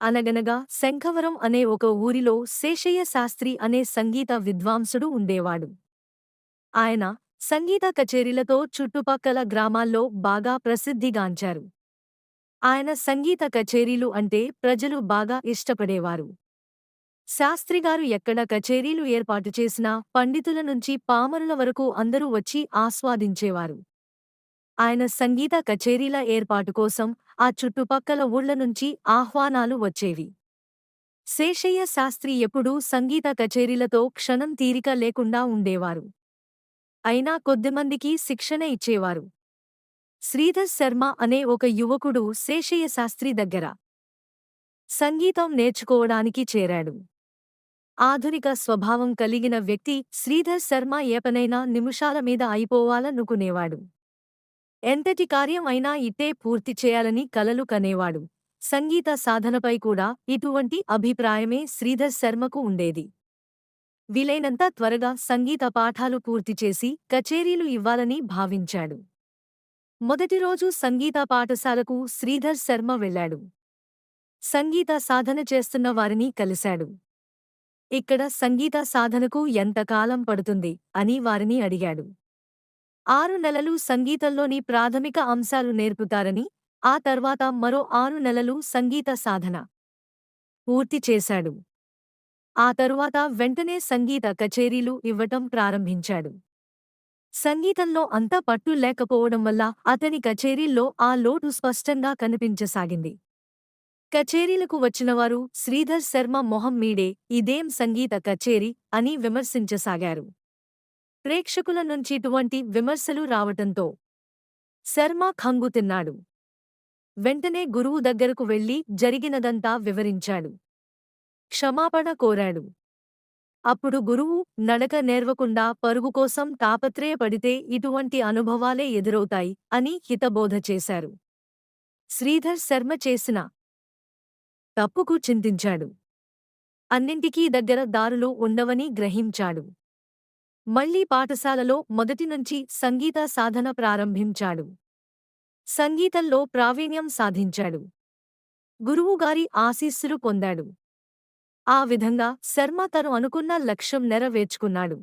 అనగనగా శంఖవరం అనే ఒక ఊరిలో శేషయ్య శాస్త్రి అనే సంగీత విద్వాంసుడు ఉండేవాడు. ఆయన సంగీత కచేరీలతో చుట్టుపక్కల గ్రామాల్లో బాగా ప్రసిద్ధిగాంచారు. ఆయన సంగీత కచేరీలు అంటే ప్రజలు బాగా ఇష్టపడేవారు. శాస్త్రిగారు ఎక్కడ కచేరీలు ఏర్పాటు చేసినా పండితుల నుంచి పామరుల వరకు అందరూ వచ్చి ఆస్వాదించేవారు. ఆయన సంగీత కచేరీల ఏర్పాటు కోసం ఆ చుట్టుపక్కల ఊళ్ళ నుంచి ఆహ్వానాలు వచ్చేవి. శేషయ్య శాస్త్రి ఎప్పుడూ సంగీత కచేరీలతో క్షణం తీరిక లేకుండా ఉండేవారు. అయినా కొద్దిమందికి శిక్షణ ఇచ్చేవారు. శ్రీధర్ శర్మ అనే ఒక యువకుడు శేషయ్య శాస్త్రి దగ్గర సంగీతం నేర్చుకోవడానికి చేరాడు. ఆధునిక స్వభావం కలిగిన వ్యక్తి శ్రీధర్ శర్మ ఏపనైనా నిమిషాల మీద అయిపోవాలనుకునేవాడు. ఎంతటి కార్యం అయినా ఇట్టే పూర్తి చేయాలని కలలు కనేవాడు. సంగీత సాధనపై కూడా ఇటువంటి అభిప్రాయమే శ్రీధర్ శర్మకు ఉండేది. వీలైనంత త్వరగా సంగీత పాఠాలు పూర్తి చేసి కచేరీలు ఇవ్వాలని భావించాడు. మొదటి రోజు సంగీత పాఠశాలకు శ్రీధర్ శర్మ వెళ్ళాడు. సంగీత సాధన చేస్తున్న వారిని కలిశాడు. ఇక్కడ సంగీత సాధనకు ఎంతకాలం పడుతుంది? అని వారిని అడిగాడు. ఆరు నెలలు సంగీతంలోని ప్రాథమిక అంశాలు నేర్పుతారని ఆ తర్వాత మరో ఆరు నెలలు సంగీత సాధన పూర్తి చేశాడు. ఆ తరువాత వెంటనే సంగీత కచేరీలు ఇవ్వటం ప్రారంభించాడు. సంగీతంలో అంత పట్టు లేకపోవడం వల్ల అతని కచేరీల్లో ఆ లోటు స్పష్టంగా కనిపించసాగింది. కచేరీలకు వచ్చినవారు శ్రీధర్ శర్మ మొహం మీడే ఇదేం సంగీత కచేరీ అని విమర్శించసాగారు. ప్రేక్షకుల నుంచి ఇటువంటి విమర్శలు రావటంతో శర్మ ఖంగుతిన్నాడు వెంటనే గురువు దగ్గరకు వెళ్ళి జరిగినదంతా వివరించాడు. క్షమాపణ కోరాడు. అప్పుడు గురువు నడక నేర్వకుండా పరుగు కోసం తాపత్రయపడితే ఇటువంటి అనుభవాలే ఎదురవుతాయి అని హితబోధ చేశారు. శ్రీధర్ శర్మ చేసిన తప్పుకు చింతించాడు. అన్నింటికీ దగ్గర దారులు ఉండవని గ్రహించాడు. మళ్ళీ పాఠశాలలో మొదటి నుంచి సంగీత సాధన ప్రారంభించాడు. సంగీతంలో ప్రావీణ్యం సాధించాడు. గురువుగారి ఆశీస్సులు పొందాడు. ఆ విధంగా శర్మ తను అనుకున్న లక్ష్యం నెరవేర్చుకున్నాడు.